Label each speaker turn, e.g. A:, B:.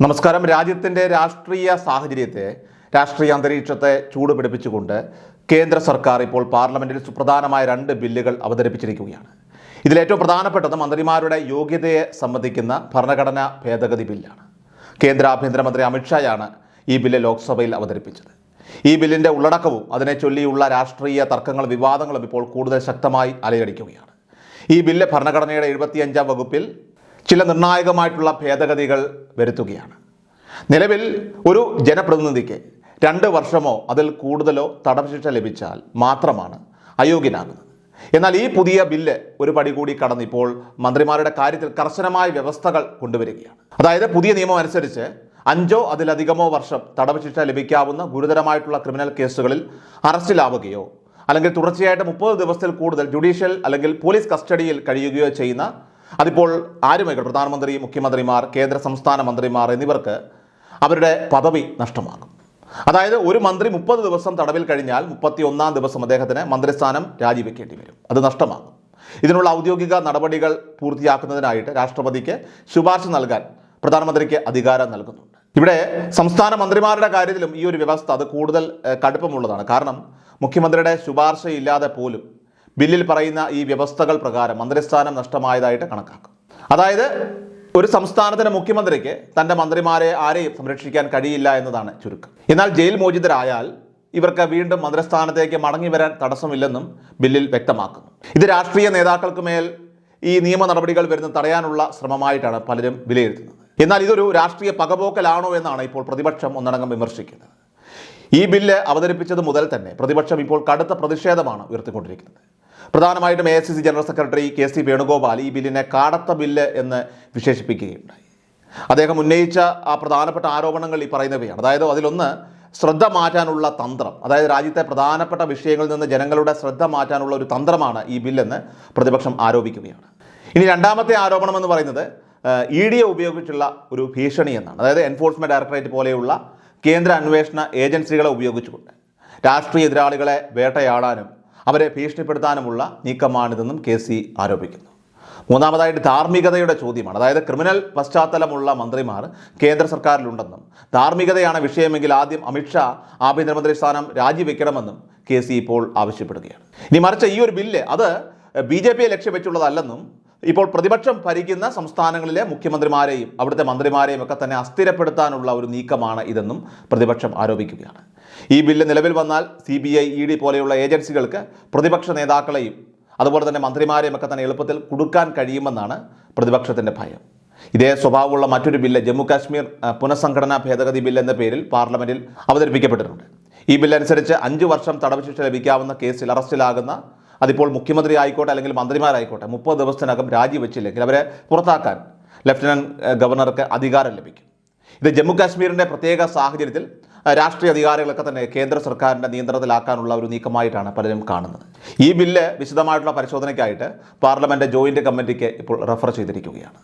A: നമസ്കാരം. രാജ്യത്തിന്റെ രാഷ്ട്രീയ സാഹചര്യത്തെ രാഷ്ട്രീയ അന്തരീക്ഷത്തെ ചൂട് പിടിപ്പിച്ചുകൊണ്ട് കേന്ദ്ര സർക്കാർ ഇപ്പോൾ പാർലമെന്റിൽ സുപ്രധാനമായ രണ്ട് ബില്ലുകൾ അവതരിപ്പിച്ചിരിക്കുകയാണ്. ഇതിലേറ്റവും പ്രധാനപ്പെട്ടത് മന്ത്രിമാരുടെ യോഗ്യതയെ സംബന്ധിക്കുന്ന ഭരണഘടനാ ഭേദഗതി ബില്ലാണ്. കേന്ദ്ര ആഭ്യന്തരമന്ത്രി അമിത്ഷായാണ് ഈ ബില്ല് ലോക്സഭയിൽ അവതരിപ്പിച്ചത്. ഈ ബില്ലിന്റെ ഉള്ളടക്കവും അതിനെ ചൊല്ലിയുള്ള രാഷ്ട്രീയ തർക്കങ്ങളും വിവാദങ്ങളും ഇപ്പോൾ കൂടുതൽ ശക്തമായി അലയടിക്കുകയാണ്. ഈ ബില്ല് ഭരണഘടനയുടെ എഴുപത്തിയഞ്ചാം വകുപ്പിൽ ചില നിർണായകമായിട്ടുള്ള ഭേദഗതികൾ വരുത്തുകയാണ്. നിലവിൽ ഒരു ജനപ്രതിനിധിക്ക് രണ്ട് വർഷമോ അതിൽ കൂടുതലോ തടവ് ശിക്ഷ ലഭിച്ചാൽ മാത്രമാണ് അയോഗ്യനാകുന്നത്. എന്നാൽ ഈ പുതിയ ബില്ല് ഒരു പടി കൂടി കടന്നിപ്പോൾ മന്ത്രിമാരുടെ കാര്യത്തിൽ കർശനമായ വ്യവസ്ഥകൾ കൊണ്ടുവരികയാണ്. അതായത് പുതിയ നിയമം അനുസരിച്ച് അഞ്ചോ അതിലധികമോ വർഷം തടവ് ശിക്ഷ ലഭിക്കാവുന്ന ഗുരുതരമായിട്ടുള്ള ക്രിമിനൽ കേസുകളിൽ അറസ്റ്റിലാവുകയോ അല്ലെങ്കിൽ തുടർച്ചയായിട്ട് മുപ്പത് ദിവസത്തിൽ കൂടുതൽ ജുഡീഷ്യൽ അല്ലെങ്കിൽ പോലീസ് കസ്റ്റഡിയിൽ കഴിയുകയോ ചെയ്യുന്ന അതിപ്പോൾ ആരുമായിക്കോട്ടെ? പ്രധാനമന്ത്രി മുഖ്യമന്ത്രിമാർ കേന്ദ്ര സംസ്ഥാന മന്ത്രിമാർ എന്നിവർക്ക് അവരുടെ പദവി നഷ്ടമാകും. അതായത് ഒരു മന്ത്രി മുപ്പത് ദിവസം തടവിൽ കഴിഞ്ഞാൽ മുപ്പത്തി ഒന്നാം ദിവസം അദ്ദേഹത്തിന് മന്ത്രിസ്ഥാനം രാജിവെക്കേണ്ടി വരും. അത് നഷ്ടമാകും. ഇതിനുള്ള ഔദ്യോഗിക നടപടികൾ പൂർത്തിയാക്കുന്നതിനായിട്ട് രാഷ്ട്രപതിക്ക് ശുപാർശ നൽകാൻ പ്രധാനമന്ത്രിക്ക് അധികാരം നൽകുന്നുണ്ട്. ഇവിടെ സംസ്ഥാന മന്ത്രിമാരുടെ കാര്യത്തിലും ഈ ഒരു വ്യവസ്ഥ അത് കൂടുതൽ കടുപ്പമുള്ളതാണ്. കാരണം മുഖ്യമന്ത്രിയുടെ ശുപാർശയില്ലാതെ പോലും ബില്ലിൽ പറയുന്ന ഈ വ്യവസ്ഥകൾ പ്രകാരം മന്ത്രിസ്ഥാനം നഷ്ടമായതായിട്ട് കണക്കാക്കും. അതായത് ഒരു സംസ്ഥാനത്തിന്റെ മുഖ്യമന്ത്രിക്ക് തന്റെ മന്ത്രിമാരെ ആരെയും സംരക്ഷിക്കാൻ കഴിയില്ല എന്നതാണ് ചുരുക്കം. എന്നാൽ ജയിൽ മോചിതരായാൽ ഇവർക്ക് വീണ്ടും മന്ത്രിസ്ഥാനത്തേക്ക് മടങ്ങി വരാൻ തടസ്സമില്ലെന്നും ബില്ലിൽ വ്യക്തമാക്കുന്നു. ഇത് രാഷ്ട്രീയ നേതാക്കൾക്ക് മേൽ ഈ നിയമ നടപടികൾ വരുന്ന തടയാനുള്ള ശ്രമമായിട്ടാണ് പലരും വിലയിരുത്തുന്നത്. എന്നാൽ ഇതൊരു രാഷ്ട്രീയ പകപോക്കലാണോ എന്നാണ് ഇപ്പോൾ പ്രതിപക്ഷം ഒന്നടങ്കം വിമർശിക്കുന്നത്. ഈ ബില്ല് അവതരിപ്പിച്ചത് മുതൽ തന്നെ പ്രതിപക്ഷം ഇപ്പോൾ കടുത്ത പ്രതിഷേധമാണ് ഉയർത്തിക്കൊണ്ടിരിക്കുന്നത്. പ്രധാനമായിട്ടും A C C general secretary K C Venugopal ഈ ബില്ലിനെ കാടത്ത ബില്ല് എന്ന് വിശേഷിപ്പിക്കുകയുണ്ടായി. അദ്ദേഹം ഉന്നയിച്ച ആ പ്രധാനപ്പെട്ട ആരോപണങ്ങൾ ഈ പറയുന്നവയാണ്. അതായത് അതിലൊന്ന് ശ്രദ്ധ മാറ്റാനുള്ള തന്ത്രം. അതായത് രാജ്യത്തെ പ്രധാനപ്പെട്ട വിഷയങ്ങളിൽ നിന്ന് ജനങ്ങളുടെ ശ്രദ്ധ മാറ്റാനുള്ള ഒരു തന്ത്രമാണ് ഈ ബില്ലെന്ന് പ്രതിപക്ഷം ആരോപിക്കുകയാണ്. ഇനി രണ്ടാമത്തെ ആരോപണം എന്ന് പറയുന്നത് ഇ ഡിയെ ഉപയോഗിച്ചുള്ള ഒരു ഭീഷണി എന്നാണ്. അതായത് എൻഫോഴ്സ്മെന്റ് ഡയറക്ടറേറ്റ് പോലെയുള്ള കേന്ദ്ര അന്വേഷണ ഏജൻസികളെ ഉപയോഗിച്ചുകൊണ്ട് രാഷ്ട്രീയ എതിരാളികളെ വേട്ടയാടാനും അവരെ ഭീഷണിപ്പെടുത്താനുമുള്ള നീക്കമാണിതെന്നും കെ സി ആരോപിക്കുന്നു. മൂന്നാമതായിട്ട് ധാർമ്മികതയുടെ ചോദ്യമാണ്. അതായത് ക്രിമിനൽ പശ്ചാത്തലമുള്ള മന്ത്രിമാർ കേന്ദ്ര സർക്കാരിലുണ്ടെന്നും ധാർമ്മികതയാണ് വിഷയമെങ്കിൽ ആദ്യം അമിത്ഷാ ആഭ്യന്തരമന്ത്രി സ്ഥാനം രാജിവെക്കണമെന്നും കെ സി ഇപ്പോൾ ആവശ്യപ്പെടുകയാണ്. ഇനി മറിച്ച് ഈ ഒരു ബില്ല് അത് ബി ജെ പിയെ ലക്ഷ്യം വെച്ചുള്ളതല്ലെന്നും ഇപ്പോൾ പ്രതിപക്ഷം ഭരിക്കുന്ന സംസ്ഥാനങ്ങളിലെ മുഖ്യമന്ത്രിമാരെയും അവിടുത്തെ മന്ത്രിമാരെയും ഒക്കെ തന്നെ അസ്ഥിരപ്പെടുത്താനുള്ള ഒരു നീക്കമാണ് ഇതെന്നും പ്രതിപക്ഷം ആരോപിക്കുകയാണ്. ഈ ബില്ല് നിലവിൽ വന്നാൽ C B I E D പോലെയുള്ള ഏജൻസികൾക്ക് പ്രതിപക്ഷ നേതാക്കളെയും അതുപോലെ തന്നെ മന്ത്രിമാരെയും ഒക്കെ തന്നെ എളുപ്പത്തിൽ കൊടുക്കാൻ കഴിയുമെന്നാണ് പ്രതിപക്ഷത്തിന്റെ ഭയം. ഇതേ സ്വഭാവമുള്ള മറ്റൊരു ബില്ല് ജമ്മു കാശ്മീർ പുനഃസംഘടനാ ഭേദഗതി ബില്ല് എന്ന പേരിൽ പാർലമെന്റിൽ അവതരിപ്പിക്കപ്പെട്ടിട്ടുണ്ട്. ഈ ബില്ലനുസരിച്ച് അഞ്ച് വർഷം തടവ് ശിക്ഷ ലഭിക്കാവുന്ന കേസിൽ അറസ്റ്റിലാകുന്ന അതിപ്പോൾ മുഖ്യമന്ത്രി ആയിക്കോട്ടെ അല്ലെങ്കിൽ മന്ത്രിമാരായിക്കോട്ടെ മുപ്പത് ദിവസത്തിനകം രാജിവെച്ചില്ലെങ്കിൽ അവരെ പുറത്താക്കാൻ ലഫ്റ്റനന്റ് ഏഹ്, ഗവർണർക്ക് അധികാരം ലഭിക്കും. ഇത് ജമ്മു കാശ്മീരിന്റെ പ്രത്യേക സാഹചര്യത്തിൽ രാഷ്ട്രീയ അധികാരികളൊക്കെ തന്നെ കേന്ദ്ര സർക്കാരിന്റെ നിയന്ത്രണത്തിലാക്കാനുള്ള ഒരു നീക്കമായിട്ടാണ് പലരും കാണുന്നത്. ഈ ബില്ല് വിശദമായിട്ടുള്ള പരിശോധനയ്ക്കായിട്ട് പാർലമെന്റ് ജോയിന്റ് കമ്മിറ്റിക്ക് ഇപ്പോൾ റെഫർ ചെയ്തിരിക്കുകയാണ്.